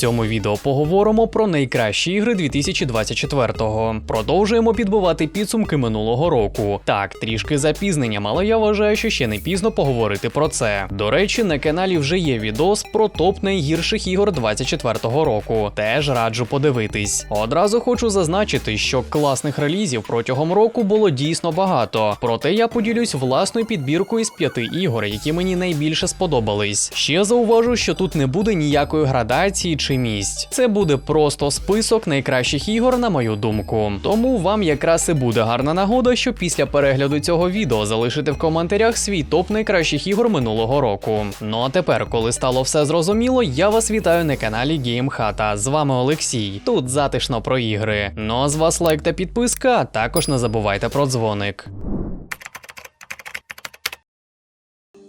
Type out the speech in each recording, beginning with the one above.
цьому відео поговоримо про найкращі ігри 2024-го. Продовжуємо підбивати підсумки минулого року. Так, трішки запізненням, але я вважаю, що ще не пізно поговорити про це. До речі, на каналі вже є відос про топ найгірших ігор 24-го року. Теж раджу подивитись. Одразу хочу зазначити, що класних релізів протягом року було дійсно багато. Проте я поділюсь власною підбіркою з п'яти ігор, які мені найбільше сподобались. Ще зауважу, що тут не буде ніякої градації чи місць. Це буде просто список найкращих ігор, на мою думку. Тому вам якраз і буде гарна нагода, що після перегляду цього відео залишити в коментарях свій топ найкращих ігор минулого року. Ну а тепер, коли стало все зрозуміло, я вас вітаю на каналі GameHata. З вами Олексій. Тут затишно про ігри. Ну а з вас лайк та підписка, а також не забувайте про дзвоник.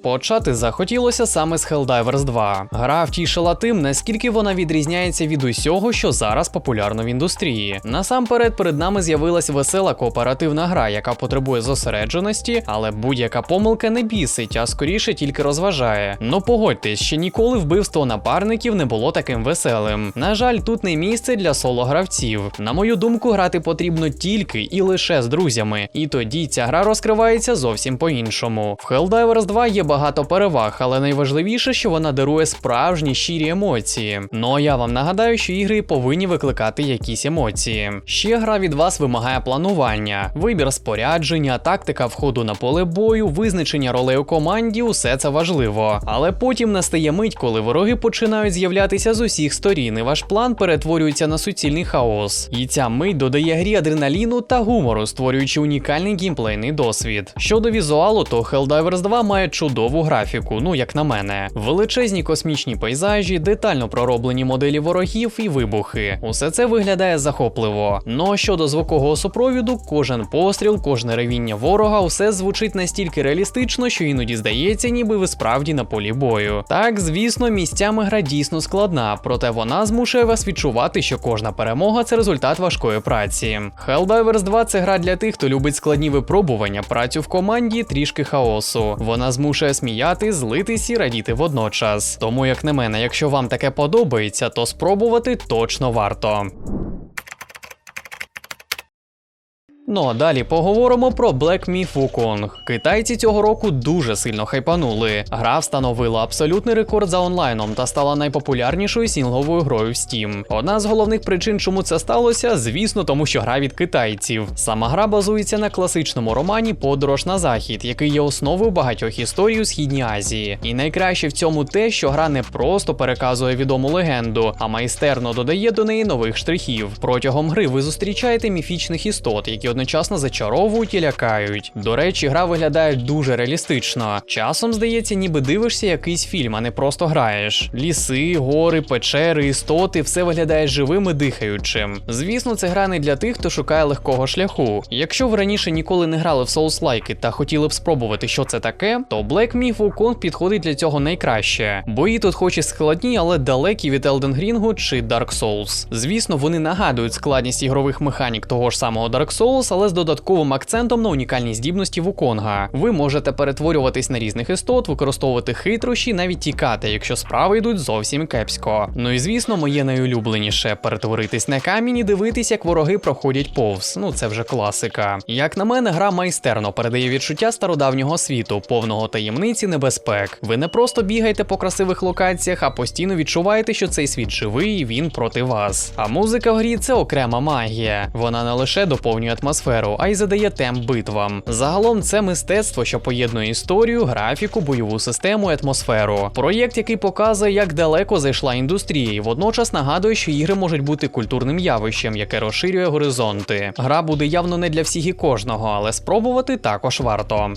Почати захотілося саме з Helldivers 2. Гра втішила тим, наскільки вона відрізняється від усього, що зараз популярно в індустрії. Насамперед, перед нами з'явилась весела кооперативна гра, яка потребує зосередженості, але будь-яка помилка не бісить, а скоріше тільки розважає. Ну погодьтесь, ще ніколи вбивство напарників не було таким веселим. На жаль, тут не місце для соло-гравців. На мою думку, грати потрібно тільки і лише з друзями, і тоді ця гра розкривається зовсім по-іншому. В Helldivers 2 є багато переваг, але найважливіше, що вона дарує справжні щирі емоції. Ну а я вам нагадаю, що ігри повинні викликати якісь емоції. Ще гра від вас вимагає планування, вибір спорядження, тактика входу на поле бою, визначення ролей у команді усе це важливо. Але потім настає мить, коли вороги починають з'являтися з усіх сторін, і ваш план перетворюється на суцільний хаос. І ця мить додає грі адреналіну та гумору, створюючи унікальний геймплейний досвід. Щодо візуалу, то Helldivers 2 має чудову графіку, ну як на мене. Величезні космічні пейзажі, детально пророблені моделі ворогів і вибухи. Усе це виглядає захопливо. Ну а щодо звукового супровіду, кожен постріл, кожне ревіння ворога, усе звучить настільки реалістично, що іноді здається, ніби ви справді на полі бою. Так, звісно, місцями гра дійсно складна, проте вона змушує вас відчувати, що кожна перемога це результат важкої праці. Helldivers 2 це гра для тих, хто любить складні випробування, працю в команді, трішки хаосу. Вона змушує сміяти, злитись і радіти водночас. Тому, як на мене, якщо вам таке подобається, то спробувати точно варто. Ну а далі поговоримо про Black Myth Wukong. Китайці цього року дуже сильно хайпанули. Гра встановила абсолютний рекорд за онлайном та стала найпопулярнішою сінгловою грою в Steam. Одна з головних причин, чому це сталося, звісно, тому що гра від китайців. Сама гра базується на класичному романі Подорож на захід, який є основою багатьох історій у східній Азії. І найкраще в цьому те, що гра не просто переказує відому легенду, а майстерно додає до неї нових штрихів. Протягом гри ви зустрічаєте міфічних істот, які одночасно зачаровують і лякають. До речі, гра виглядає дуже реалістично. Часом здається, ніби дивишся якийсь фільм, а не просто граєш. Ліси, гори, печери, істоти все виглядає живим і дихаючим. Звісно, це гра не для тих, хто шукає легкого шляху. Якщо ви раніше ніколи не грали в Souls-like та хотіли б спробувати, що це таке, то Black Myth Wukong підходить для цього найкраще. Бої тут хоч і складні, але далекі від Elden Ring чи Dark Souls. Звісно, вони нагадують складність ігрових механік того ж самого Dark Souls, але з додатковим акцентом на унікальні здібності Вуконга. Ви можете перетворюватись на різних істот, використовувати хитрощі, навіть тікати, якщо справи йдуть зовсім кепсько. Ну і звісно, моє найулюбленіше перетворитись на камінь і дивитись, як вороги проходять повз. Ну це вже класика. Як на мене, гра майстерно передає відчуття стародавнього світу, повного таємниці небезпек. Ви не просто бігаєте по красивих локаціях, а постійно відчуваєте, що цей світ живий і він проти вас. А музика в грі це окрема магія. Вона не лише доповнює атмосферу, а й задає темп битвам. Загалом це мистецтво, що поєднує історію, графіку, бойову систему і атмосферу. Проєкт, який показує, як далеко зайшла індустрія, і водночас нагадує, що ігри можуть бути культурним явищем, яке розширює горизонти. Гра буде явно не для всіх і кожного, але спробувати також варто.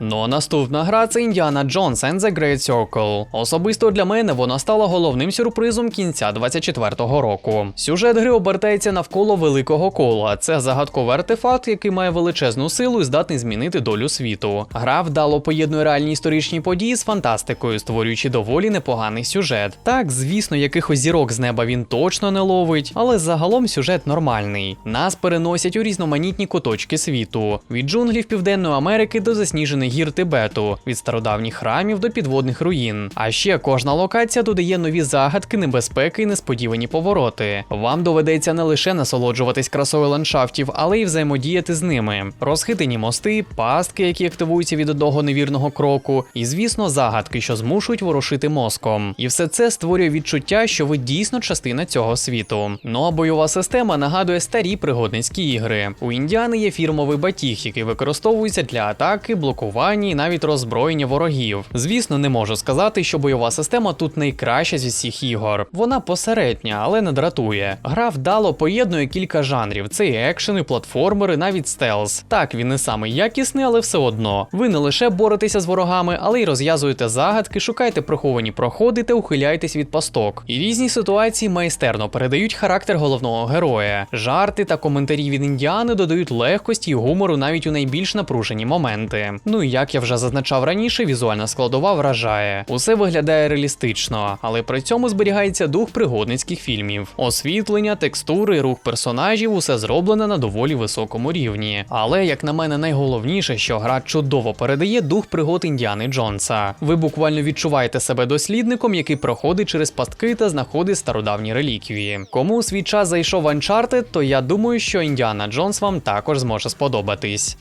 Ну а наступна гра це Індіана Джонс and the Great Circle. Особисто для мене вона стала головним сюрпризом кінця 24-го року. Сюжет гри обертається навколо великого кола. Це загадковий артефакт, який має величезну силу і здатний змінити долю світу. Гра вдало поєднує реальні історичні події з фантастикою, створюючи доволі непоганий сюжет. Так, звісно, якихось зірок з неба він точно не ловить, але загалом сюжет нормальний. Нас переносять у різноманітні куточки світу від джунглів Південної Америки до засніженої гір Тибету, від стародавніх храмів до підводних руїн. А ще кожна локація додає нові загадки, небезпеки і несподівані повороти. Вам доведеться не лише насолоджуватись красою ландшафтів, але й взаємодіяти з ними. Розхитані мости, пастки, які активуються від одного невірного кроку, і, звісно, загадки, що змушують ворушити мозком. І все це створює відчуття, що ви дійсно частина цього світу. Ну а бойова система нагадує старі пригодницькі ігри. У індіани є фірмовий батіг, який використовується для атаки, блокування і навіть роззброєння ворогів. Звісно, не можу сказати, що бойова система тут найкраща зі всіх ігор. Вона посередня, але не дратує. Гра вдало поєднує кілька жанрів: це і екшени, платформери, навіть стелс. Так, він не самий якісний, але все одно. Ви не лише боретеся з ворогами, але й розв'язуєте загадки, шукаєте приховані проходи та ухиляєтесь від пасток. І різні ситуації майстерно передають характер головного героя. Жарти та коментарі від індіани додають легкості і гумору навіть у найбільш напружені моменти. Ну і як я вже зазначав раніше, візуальна складова вражає. Усе виглядає реалістично, але при цьому зберігається дух пригодницьких фільмів. Освітлення, текстури, рух персонажів усе зроблене на доволі високому рівні. Але, як на мене, найголовніше, що гра чудово передає дух пригод Індіани Джонса. Ви буквально відчуваєте себе дослідником, який проходить через пастки та знаходить стародавні реліквії. Кому у свій час зайшов Uncharted, то я думаю, що Індіана Джонс вам також зможе сподобатись.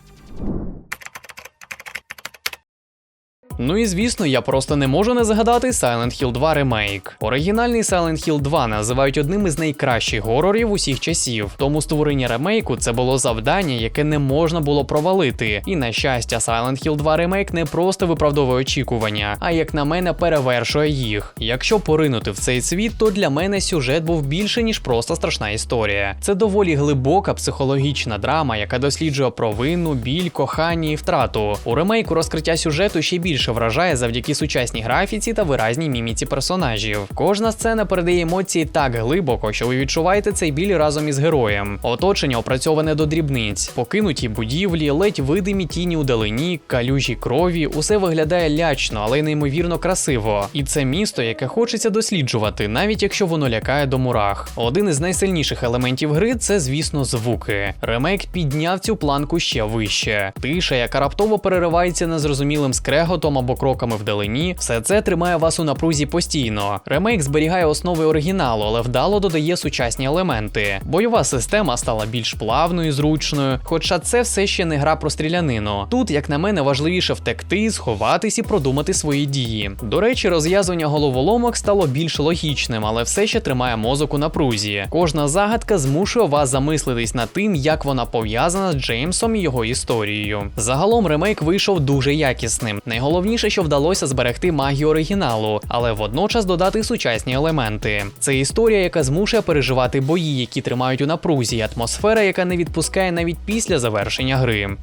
Ну і звісно, я просто не можу не згадати Silent Hill 2 ремейк. Оригінальний Silent Hill 2 називають одним із найкращих горорів усіх часів. Тому створення ремейку це було завдання, яке не можна було провалити. І на щастя, Silent Hill 2 ремейк не просто виправдовує очікування, а як на мене, перевершує їх. Якщо поринути в цей світ, то для мене сюжет був більше ніж просто страшна історія. Це доволі глибока психологічна драма, яка досліджує провину, біль, кохання і втрату. У ремейку розкриття сюжету ще більше вражає завдяки сучасній графіці та виразній міміці персонажів. Кожна сцена передає емоції так глибоко, що ви відчуваєте цей біль разом із героєм. Оточення опрацьоване до дрібниць, покинуті будівлі, ледь видимі тіні у далині, калюжі крові. Усе виглядає лячно, але й неймовірно красиво. І це місто, яке хочеться досліджувати, навіть якщо воно лякає до мурах. Один із найсильніших елементів гри це, звісно, звуки. Ремейк підняв цю планку ще вище. Тиша, яка раптово переривається незрозумілим скреготом або кроками вдалині, все це тримає вас у напрузі постійно. Ремейк зберігає основи оригіналу, але вдало додає сучасні елементи. Бойова система стала більш плавною, зручною, хоча це все ще не гра про стрілянину. Тут, як на мене, важливіше втекти, сховатись і продумати свої дії. До речі, розв'язування головоломок стало більш логічним, але все ще тримає мозок у напрузі. Кожна загадка змушує вас замислитись над тим, як вона пов'язана з Джеймсом і його історією. Загалом ремейк вийшов дуже якісним. Найголовніше, що вдалося зберегти магію оригіналу, але водночас додати сучасні елементи. Це історія, яка змушує переживати бої, які тримають у напрузі, атмосфера, яка не відпускає навіть після завершення гри.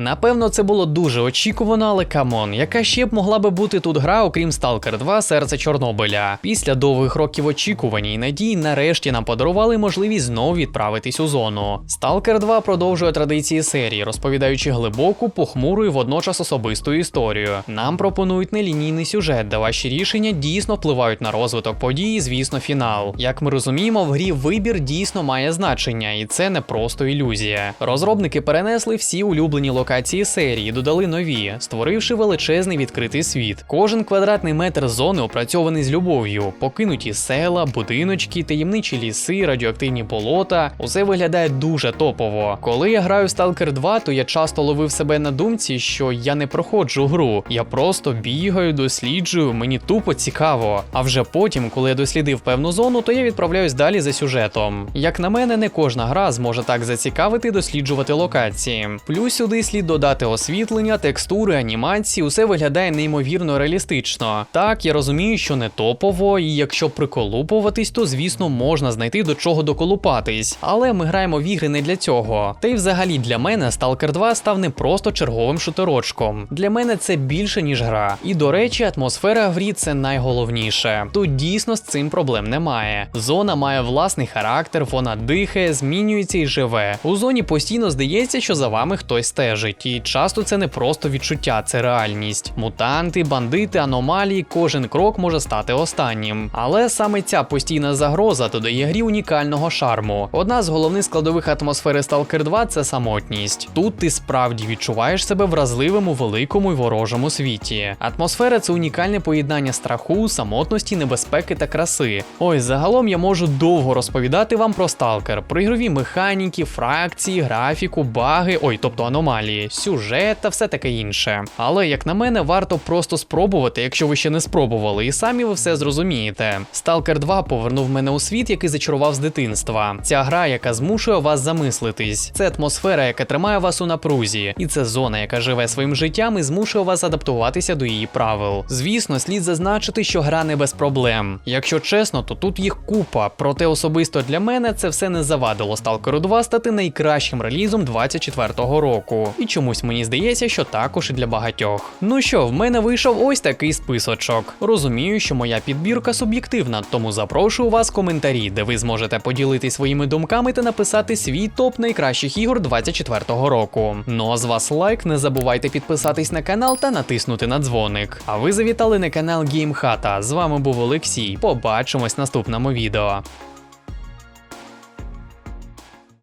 Напевно, це було дуже очікувано, але камон, яка ще б могла би бути тут гра, окрім Stalker 2 Серце Чорнобиля. Після довгих років очікування і надій, нарешті нам подарували можливість знову відправитись у зону. Stalker 2 продовжує традиції серії, розповідаючи глибоку, похмуру і водночас особисту історію. Нам пропонують нелінійний сюжет, де ваші рішення дійсно впливають на розвиток подій, і, звісно, фінал. Як ми розуміємо, в грі вибір дійсно має значення, і це не просто ілюзія. Розробники перенесли всі улюблені локації локації серії додали нові, створивши величезний відкритий світ. Кожен квадратний метр зони опрацьований з любов'ю, покинуті села, будиночки, таємничі ліси, радіоактивні болота. Усе виглядає дуже топово. Коли я граю в Stalker 2, то я часто ловив себе на думці, що я не проходжу гру. Я просто бігаю, досліджую, мені тупо цікаво. А вже потім, коли я дослідив певну зону, то я відправляюсь далі за сюжетом. Як на мене, не кожна гра зможе так зацікавити досліджувати локації. Плюс сюди слід додати освітлення, текстури, анімації, усе виглядає неймовірно реалістично. Так, я розумію, що не топово, і якщо приколупуватись, то звісно можна знайти до чого доколупатись. Але ми граємо в ігри не для цього. Та й взагалі для мене Stalker 2 став не просто черговим шутерочком. Для мене це більше, ніж гра. І до речі, атмосфера в грі це найголовніше. Тут дійсно з цим проблем немає. Зона має власний характер, вона дихає, змінюється і живе. У зоні постійно здається, що за вами хтось стежить. Бентежить, і часто це не просто відчуття, це реальність. Мутанти, бандити, аномалії, кожен крок може стати останнім. Але саме ця постійна загроза додає грі унікального шарму. Одна з головних складових атмосфери Stalker 2 це самотність. Тут ти справді відчуваєш себе вразливим у великому й ворожому світі. Атмосфера це унікальне поєднання страху, самотності, небезпеки та краси. Ось загалом я можу довго розповідати вам про Stalker, про ігрові механіки, фракції, графіку, баги, ой, тобто аномалії, сюжет та все таке інше. Але як на мене, варто просто спробувати, якщо ви ще не спробували, і самі ви все зрозумієте. Stalker 2 повернув мене у світ, який зачарував з дитинства. Ця гра, яка змушує вас замислитись. Це атмосфера, яка тримає вас у напрузі, і це зона, яка живе своїм життям і змушує вас адаптуватися до її правил. Звісно, слід зазначити, що гра не без проблем. Якщо чесно, то тут їх купа. Проте особисто для мене це все не завадило Stalker 2 стати найкращим релізом 24-го року. І чомусь мені здається, що також і для багатьох. Ну що, в мене вийшов ось такий списочок. Розумію, що моя підбірка суб'єктивна, тому запрошую вас в коментарі, де ви зможете поділитись своїми думками та написати свій топ найкращих ігор 24-го року. Ну а з вас лайк, не забувайте підписатись на канал та натиснути на дзвоник. А ви завітали на канал GameHata. З вами був Олексій. Побачимось в наступному відео.